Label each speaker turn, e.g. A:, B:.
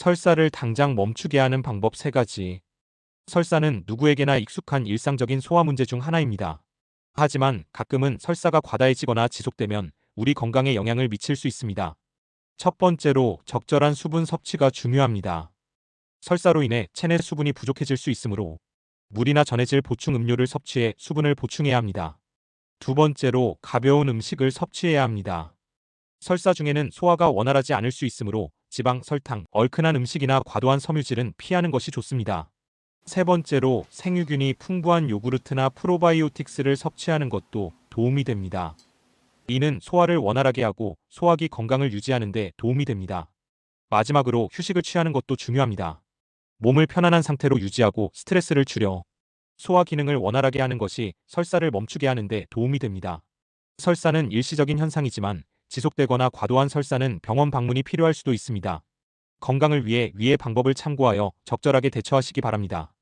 A: 설사를 당장 멈추게 하는 방법 3가지. 설사는 누구에게나 익숙한 일상적인 소화 문제 중 하나입니다. 하지만 가끔은 설사가 과다해지거나 지속되면 우리 건강에 영향을 미칠 수 있습니다. 첫 번째로 적절한 수분 섭취가 중요합니다. 설사로 인해 체내 수분이 부족해질 수 있으므로 물이나 전해질 보충 음료를 섭취해 수분을 보충해야 합니다. 두 번째로 가벼운 음식을 섭취해야 합니다. 설사 중에는 소화가 원활하지 않을 수 있으므로 지방, 설탕, 얼큰한 음식이나 과도한 섬유질은 피하는 것이 좋습니다. 세 번째로 생유균이 풍부한 요구르트나 프로바이오틱스를 섭취하는 것도 도움이 됩니다. 이는 소화를 원활하게 하고 소화기 건강을 유지하는 데 도움이 됩니다. 마지막으로 휴식을 취하는 것도 중요합니다. 몸을 편안한 상태로 유지하고 스트레스를 줄여 소화 기능을 원활하게 하는 것이 설사를 멈추게 하는 데 도움이 됩니다. 설사는 일시적인 현상이지만 지속되거나 과도한 설사는 병원 방문이 필요할 수도 있습니다. 건강을 위해 위의 방법을 참고하여 적절하게 대처하시기 바랍니다.